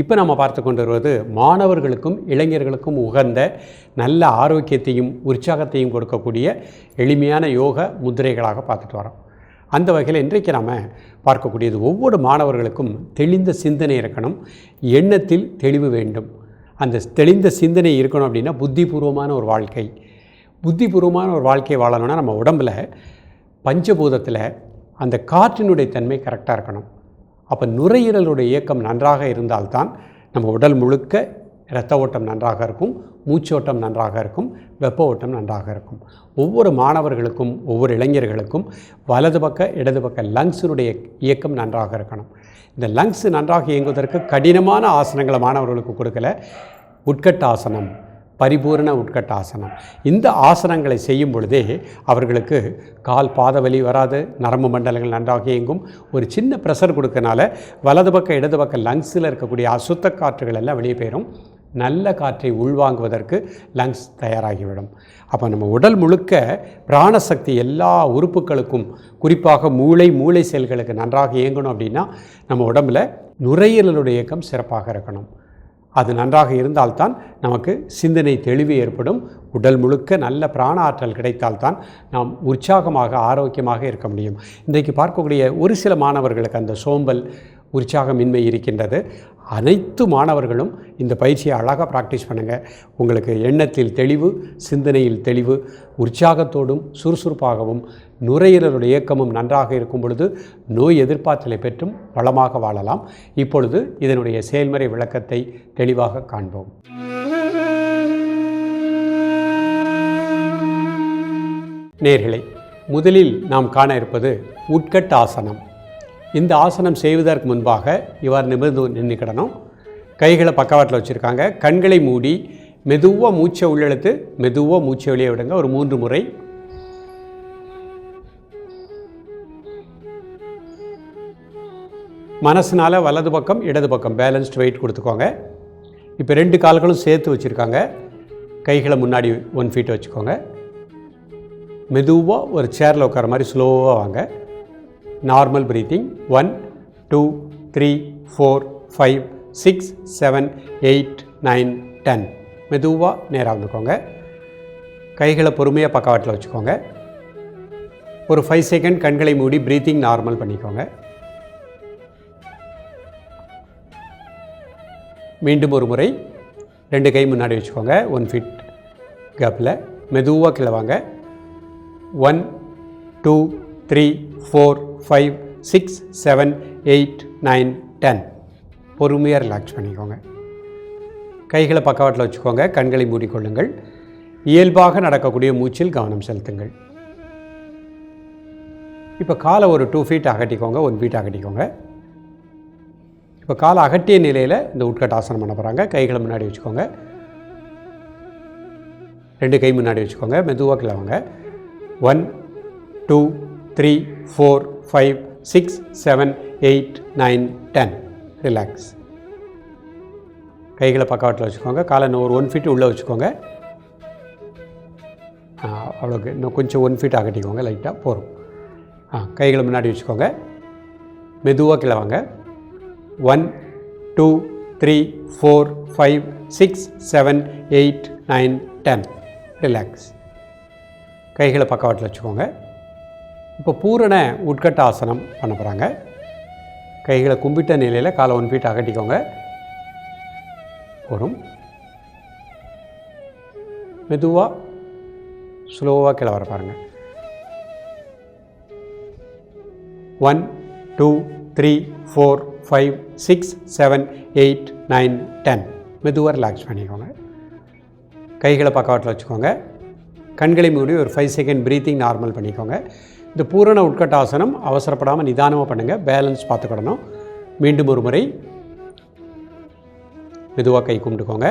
இப்போ நம்ம பார்த்து கொண்டு வருவது மாணவர்களுக்கும் இளைஞர்களுக்கும் உகந்த நல்ல ஆரோக்கியத்தையும் உற்சாகத்தையும் கொடுக்கக்கூடிய எளிமையான யோக முத்திரைகளாக பார்த்துட்டு வரோம். அந்த வகையில் இன்றைக்கு நாம் பார்க்கக்கூடியது ஒவ்வொரு மாணவர்களுக்கும் தெளிந்த சிந்தனை இருக்கணும் எண்ணத்தில் தெளிவு வேண்டும். அந்த தெளிந்த சிந்தனை இருக்கணும் அப்படின்னா புத்திபூர்வமான ஒரு வாழ்க்கை. புத்திபூர்வமான ஒரு வாழ்க்கையை வாழணும்னா நம்ம உடம்பில் பஞ்சபூதத்தில் அந்த காற்றினுடைய தன்மை கரெக்டாக இருக்கணும். அப்போ நுரையீரலுடைய இயக்கம் நன்றாக இருந்தால்தான் நம்ம உடல் முழுக்க இரத்த ஓட்டம் நன்றாக இருக்கும் மூச்சோட்டம் நன்றாக இருக்கும் வெப்ப ஓட்டம் நன்றாக இருக்கும். ஒவ்வொரு மாணவர்களுக்கும் ஒவ்வொரு இளைஞர்களுக்கும் வலது பக்க இடது பக்க லங்ஸினுடைய இயக்கம் நன்றாக இருக்கணும். இந்த லங்ஸ் நன்றாக இயங்குவதற்கு கடினமான ஆசனங்களை மாணவர்களுக்கு கொடுக்கல. உட்கட்ட ஆசனம் பரிபூரண உட்கட்டாசனம். இந்த ஆசனங்களை செய்யும் பொழுதே அவர்களுக்கு கால் பாத வலி வராது நரம்பு மண்டலங்கள் நன்றாக இயங்கும். ஒரு சின்ன ப்ரெஷர் கொடுக்கறனால வலது பக்கம் இடது பக்கம் லங்ஸில் இருக்கக்கூடிய அசுத்த காற்றுகள் எல்லாம் வெளியே போயிடும் நல்ல காற்றை உள்வாங்குவதற்கு லங்ஸ் தயாராகிவிடும். அப்போ நம்ம உடல் முழுக்க பிராணசக்தி எல்லா உறுப்புகளுக்கும் குறிப்பாக மூளை மூளை செல்களுக்கு நன்றாக இயங்கணும் அப்படின்னா நம்ம உடம்பில் நுரையீரலுடைய இயக்கம் சிறப்பாக இருக்கணும். அது நன்றாக இருந்தால்தான் நமக்கு சிந்தனை தெளிவு ஏற்படும். உடல் முழுக்க நல்ல பிராண ஆற்றல் கிடைத்தால்தான் நாம் உற்சாகமாக ஆரோக்கியமாக இருக்க முடியும். இன்றைக்கு பார்க்கக்கூடிய ஒரு சில மாணவர்களுக்கு அந்த சோம்பல் உற்சாகமின்மை இருக்கின்றது. அனைத்து மாணவர்களும் இந்த பயிற்சியை அழகாக ப்ராக்டிஸ் பண்ணுங்கள் உங்களுக்கு எண்ணத்தில் தெளிவு சிந்தனையில் தெளிவு உற்சாகத்தோடும் சுறுசுறுப்பாகவும் நுரையீரலுடைய இயக்கமும் நன்றாக இருக்கும் பொழுது நோய் எதிர்ப்பாற்றலை பெற்றும் வளமாக வாழலாம். இப்பொழுது இதனுடைய செயல்முறை விளக்கத்தை தெளிவாக காண்போம். நேர்களை முதலில் நாம் காண இருப்பது உட்கட் ஆசனம் இந்த ஆசனம் செய்வதற்கு முன்பாக இவ்வாறு நிமிர்ந்து நின்றுக்கிடணும் கைகளை பக்கவாட்டில் வச்சுருக்காங்க. கண்களை மூடி மெதுவாக மூச்சை உள்ளெழுத்து மெதுவாக மூச்சை வெளியே விடுங்க. ஒரு மூன்று முறை. மனசினால் வலது பக்கம் இடது பக்கம் பேலன்ஸ்டு வெயிட் கொடுத்துக்கோங்க. இப்போ ரெண்டு கால்களும் சேர்த்து வச்சுருக்காங்க. கைகளை முன்னாடி ஒன் ஃபீட் வச்சுக்கோங்க. மெதுவாக ஒரு சேரில் உட்கார மாதிரி ஸ்லோவாக வாங்க. Normal breathing one two three four five six seven eight nine ten மெதுவாக நேராக வந்துக்கோங்க. கைகளை பொறுமையாக பக்கவாட்டில் வச்சுக்கோங்க. ஒரு ஃபைவ் செகண்ட் கண்களை மூடி ப்ரீத்திங் நார்மல் பண்ணிக்கோங்க. மீண்டும் ஒரு முறை. ரெண்டு கை முன்னாடி வச்சுக்கோங்க. ஒன் ஃபிட் கேப்பில் மெதுவாக கிளவாங்க one two three four five six seven eight nine ten பொறுமையாக ரிலாக்ஸ் பண்ணிக்கோங்க. கைகளை பக்கவாட்டில் வச்சுக்கோங்க. கண்களை மூடிக்கொள்ளுங்கள். இயல்பாக நடக்கக்கூடிய மூச்சில் கவனம் செலுத்துங்கள். இப்போ காலை ஒரு டூ ஃபீட் அகட்டிக்கோங்க. ஒன் ஃபீட் அகட்டிக்கோங்க. இப்போ காலை அகட்டிய நிலையில் இந்த உட்கட்டாசனம் பண்ண போகிறாங்க கைகளை முன்னாடி வச்சுக்கோங்க. ரெண்டு கை முன்னாடி வச்சுக்கோங்க. மெதுவாக கிளவங்க one two three four five six seven eight nine ten relax கைகளை பக்கவாட்டில் வச்சுக்கோங்க. காலை இன்னும் ஒரு ஒன் ஃபீட் உள்ளே வச்சுக்கோங்க. அவ்வளோக்கு இன்னும் கொஞ்சம் ஒன் ஃபீட் அகட்டிக்கோங்க. லைட்டாக போகிறோம் ஆ கைகளை முன்னாடி வச்சுக்கோங்க. மெதுவாக கிளவாங்க வாங்க. One two three four five six seven eight nine ten relax கைகளை பக்கவாட்டில் வச்சுக்கோங்க. இப்போ பூரண உட்கட்ட ஆசனம் பண்ண போகிறாங்க கைகளை கும்பிட்ட நிலையில் காலை ஒன் ஃபீட் அகட்டிக்கோங்க. வரும் மெதுவாக ஸ்லோவாக கீழே வர பாருங்கள் one two three four five six seven eight nine ten மெதுவாக ரிலாக்ஸ் பண்ணிக்கோங்க. கைகளை பக்கவாட்டில் வச்சுக்கோங்க. கண்களை மூடி ஒரு ஃபைவ் செகண்ட் ப்ரீத்திங் நார்மல் பண்ணிக்கோங்க. இந்த பூரண உட்கட்டாசனம் அவசரப்படாமல் நிதானமாக பண்ணுங்கள் பேலன்ஸ் பார்த்துக்கிடணும். மீண்டும் ஒரு முறை. மெதுவாக கை கும்பிட்டுக்கோங்க.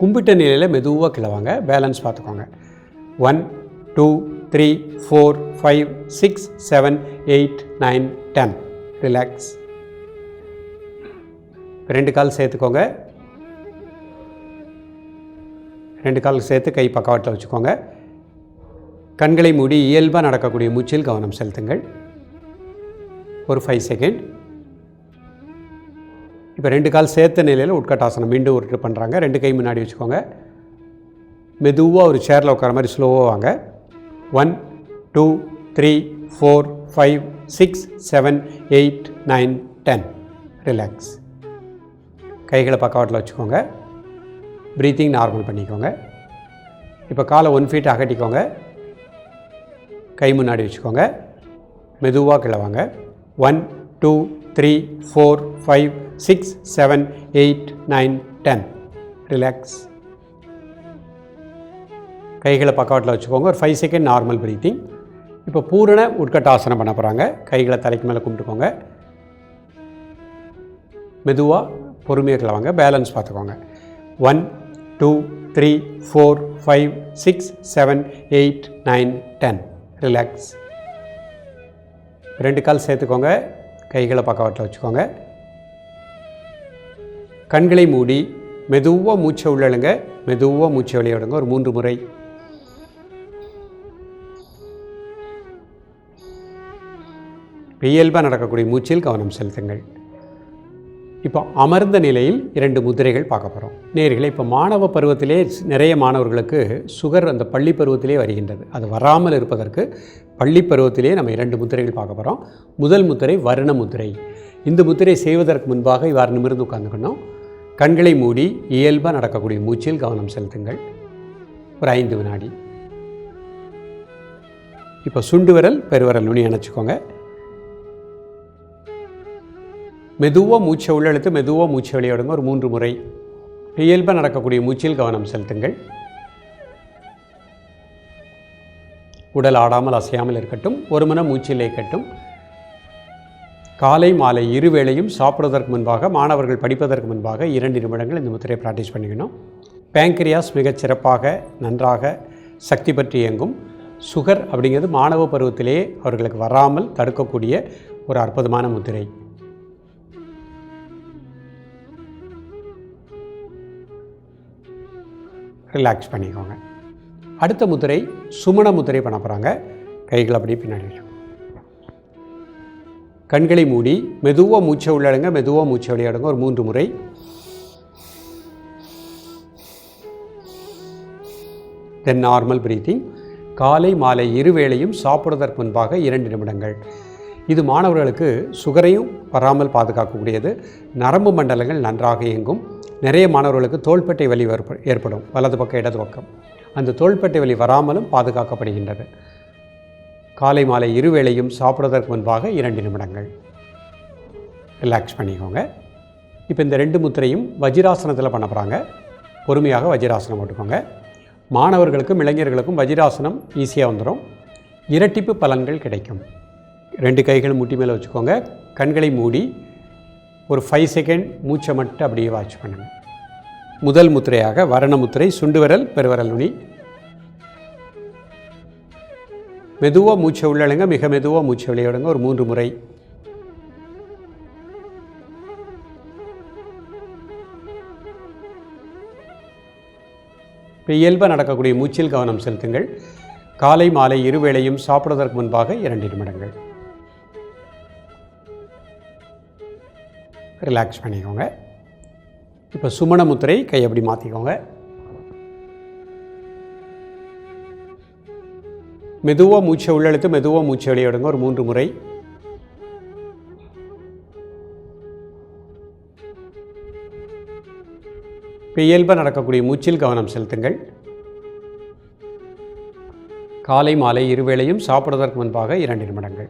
கும்பிட்ட நிலையில் மெதுவாக கிளவாங்க. பேலன்ஸ் பார்த்துக்கோங்க. One two three four five six seven eight nine ten relax ரெண்டு கால் சேர்த்துக்கோங்க. ரெண்டு கால் சேர்த்து கை பக்கவாட்டில் வச்சுக்கோங்க. கண்களை மூடி இயல்பாக நடக்கக்கூடிய மூச்சில் கவனம் செலுத்துங்கள். ஒரு ஃபைவ் செகண்ட் இப்போ ரெண்டு கால் சேர்த்த நிலையில் உட்கட்டாசனம் மீண்டும் ஒரு பண்ணுறாங்க ரெண்டு கை முன்னாடி வச்சுக்கோங்க. மெதுவாக ஒரு சேரில் உட்கார மாதிரி ஸ்லோவாக வாங்க. One two three four five six seven eight nine ten relax கைகளை பக்கவாட்டில் வச்சுக்கோங்க. ப்ரீத்திங் நார்மல் பண்ணிக்கோங்க. இப்போ காலை ஒன் ஃபீட் அகட்டிக்கோங்க. கை முன்னாடி வச்சுக்கோங்க. மெதுவாக கிளவாங்க. One two three four five six seven eight nine ten relax கைகளை பக்கவாட்டில் வச்சுக்கோங்க. ஒரு ஃபைவ் செகண்ட் நார்மல் ப்ரீத்திங் இப்போ பூரண உட்கட்டாசனம் பண்ண போகிறாங்க கைகளை தலைக்கு மேலே கும்பிட்டுக்கோங்க. மெதுவாக பொறுமையாக கிளவாங்க. பேலன்ஸ் பார்த்துக்கோங்க. One two three four five six seven eight nine ten relax ரெண்டு கால் சேர்த்துக்கோங்க. கைகளை பக்கவாட்டில் வச்சுக்கோங்க. கண்களை மூடி மெதுவாக மூச்சை உள்ளழுங்க மெதுவாக மூச்சை வெளியே விடுங்க. ஒரு மூன்று முறை. இயல்பாக நடக்கக்கூடிய மூச்சில் கவனம் செலுத்துங்கள். இப்போ அமர்ந்த நிலையில் இரண்டு முதிரைகள் பார்க்க போகிறோம் நேர்களை இப்போ மாணவ பருவத்திலே நிறைய மாணவர்களுக்கு சுகர் அந்த பள்ளி பருவத்திலே வருகின்றது. அது வராமல் இருப்பதற்கு பள்ளி பருவத்திலே நம்ம இரண்டு முத்திரைகள் பார்க்க போகிறோம் முதல் முத்திரை வர்ண முத்திரை இந்த முத்திரை செய்வதற்கு முன்பாக இவ்வாறு நிமிர்ந்து உட்காந்துக்கணும் கண்களை மூடி இயல்பாக நடக்கக்கூடிய மூச்சில் கவனம் செலுத்துங்கள். ஒரு ஐந்து வினாடி. இப்போ சுண்டு விரல் பெருவிரல் நுனி அணைச்சிக்கோங்க. மெதுவாக மூச்சை உள்ளெழுத்து மெதுவாக மூச்சை வெளியிடுங்க. ஒரு மூன்று முறை. இயல்பாக நடக்கக்கூடிய மூச்சில் கவனம் செலுத்துங்கள். உடல் ஆடாமல் அசையாமல் இருக்கட்டும். ஒரு மன மூச்சில் இருக்கட்டும் காலை மாலை இரு வேளையும் சாப்பிடுவதற்கு முன்பாக மாணவர்கள் படிப்பதற்கு முன்பாக இரண்டு நிமிடங்கள் இந்த முத்திரையை ப்ராக்டிஸ் பண்ணிக்கணும். பேங்க்ரியாஸ் மிகச் சிறப்பாக நன்றாக சக்தி பற்றி இயங்கும். சுகர் அப்படிங்கிறது மாணவ பருவத்திலேயே அவர்களுக்கு வராமல் தடுக்கக்கூடிய ஒரு அற்புதமான முத்திரை. ரிலாக்ஸ் பண்ணிக்கோங்க. அடுத்த முத்திரை சுமண முத்திரை பண்ண போகிறாங்க கைகள் அப்படியே பின்னாடி கண்களை மூடி மெதுவாக மூச்சை உள்ளடங்க மெதுவாக மூச்சை விளையாடுங்க ஒரு மூன்று முறை. தென் நார்மல் பிரீத்திங் காலை மாலை இரு வேளையும் சாப்பிடுவதற்கு முன்பாக இரண்டு நிமிடங்கள். இது மாணவர்களுக்கு சுகரையும் வராமல் பாதுகாக்கக்கூடியது. நரம்பு மண்டலங்கள் நன்றாக இயங்கும். நிறைய மாணவர்களுக்கு தோள்பட்டை வலி ஏற்படும். வலது பக்கம் இடது பக்கம். அந்த தோள்பட்டை வலி வராமலும் பாதுகாக்கப்படுகின்றது. காலை மாலை இரு வேளையும் சாப்பிடுவதற்கு முன்பாக இரண்டு நிமிடங்கள். ரிலாக்ஸ் பண்ணிக்கோங்க. இப்போ இந்த ரெண்டு முத்திரையும் வஜிராசனத்தில் பண்ண போகிறாங்க பொறுமையாக வஜிராசனம் போட்டுக்கோங்க. மாணவர்களுக்கும் இளைஞர்களுக்கும் வஜிராசனம் ஈஸியாக வந்துடும் இரட்டிப்பு பலன்கள் கிடைக்கும். ரெண்டு கைகளும் முட்டி மேலே வச்சுக்கோங்க. கண்களை மூடி ஒரு ஃபைவ் செகண்ட் மூச்சை மட்டும் அப்படியே வாட்ச் பண்ணுங்கள் முதல் முத்திரையாக வரண முத்திரை சுண்டு விரல் பெருவிரல் நுனி. மெதுவாக மூச்சை உள்ளழுங்க மிக மெதுவாக மூச்சை விளையாடுங்க ஒரு மூன்று முறை. இப்போ இயல்பாக நடக்கக்கூடிய மூச்சில் கவனம் செலுத்துங்கள். காலை மாலை இருவேளையும் சாப்பிடுவதற்கு முன்பாக இரண்டு நிமிடங்கள். ரிலாக்ஸ் பண்ணிக்கோங்க. இப்போ சுமண முத்திரை கை அப்படி மாற்றிக்கோங்க மெதுவாக மூச்சை உள்ளெழுத்து மெதுவாக மூச்சை வெளியிடுங்க ஒரு மூன்று முறை. இயல்பாக நடக்கக்கூடிய மூச்சில் கவனம் செலுத்துங்கள். காலை மாலை இருவேளையும் சாப்பிடுவதற்கு முன்பாக இரண்டு நிமிடங்கள்.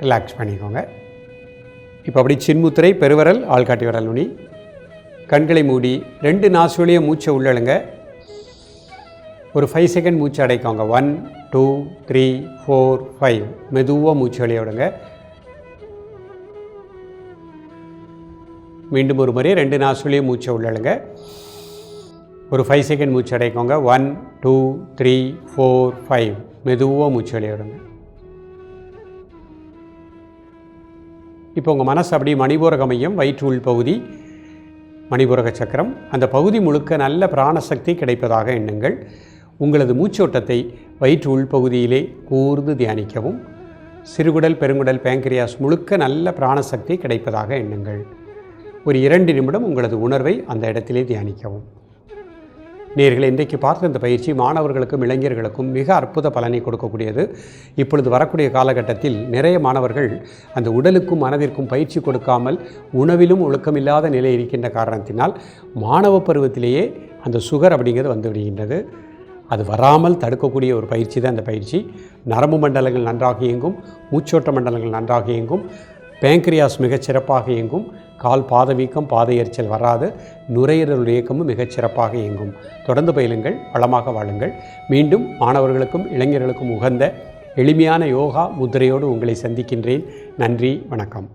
ரிலாக்ஸ் பண்ணிக்கோங்க. இப்போ அப்படி சின்முத்திரை பெருவரல் ஆள்காட்டி வரல் நுனி. கண்களை மூடி ரெண்டு நாசுவலியை மூச்சை உள்ளழுங்க. ஒரு ஃபைவ் செகண்ட் மூச்சு அடைக்கோங்க. One two three four five மெதுவாக மூச்சு வெளியே விடுங்க. மீண்டும் ஒரு முறை ரெண்டு நாசுலையும் மூச்சை உள்ளழுங்க. ஒரு ஃபைவ் செகண்ட் மூச்சு அடைக்கோங்க. One two three four five மெதுவாக மூச்சு வெளியே விடுங்க. இப்போ உங்கள் மனசு அப்படியே மணிபூரக மையம் வயிற்று உள் பகுதி மணிபூரக சக்கரம். அந்த பகுதி முழுக்க நல்ல பிராணசக்தி கிடைப்பதாக எண்ணுங்கள். உங்களது மூச்சோட்டத்தை வயிற்று உள்பகுதியிலே கூர்ந்து தியானிக்கவும். சிறுகுடல் பெருங்குடல் பேங்கிரியாஸ் முழுக்க நல்ல பிராணசக்தி கிடைப்பதாக எண்ணுங்கள். ஒரு இரண்டு நிமிடம் உங்களது உணர்வை அந்த இடத்திலே தியானிக்கவும். நேர்களை இன்றைக்கு பார்த்த இந்த பயிற்சி மாணவர்களுக்கும் இளைஞர்களுக்கும் மிக அற்புத பலனை கொடுக்கக்கூடியது. இப்பொழுது வரக்கூடிய காலகட்டத்தில் நிறைய மாணவர்கள் அந்த உடலுக்கும் மனதிற்கும் பயிற்சி கொடுக்காமல் உணவிலும் ஒழுக்கமில்லாத நிலை இருக்கின்ற காரணத்தினால் மாணவ பருவத்திலேயே அந்த சுகர் அப்படிங்கிறது வந்து விடுகின்றது. அது வராமல் தடுக்கக்கூடிய ஒரு பயிற்சி தான் அந்த பயிற்சி. நரம்பு மண்டலங்கள் நன்றாக இயங்கும் மூச்சோட்ட மண்டலங்கள் நன்றாக இயங்கும் பேங்க்ரியாஸ் மிகச் சிறப்பாக இயங்கும் கால் பாத வீக்கம் பாத எரிச்சல் வராது. நுரையீரல் இயக்கமும் மிகச் சிறப்பாக இயங்கும். தொடர்ந்து பயிலுங்கள் வளமாக வாழுங்கள். மீண்டும் மாணவர்களுக்கும் இளைஞர்களுக்கும் உகந்த எளிமையான யோகா முத்திரையோடு உங்களை சந்திக்கின்றேன். நன்றி வணக்கம்.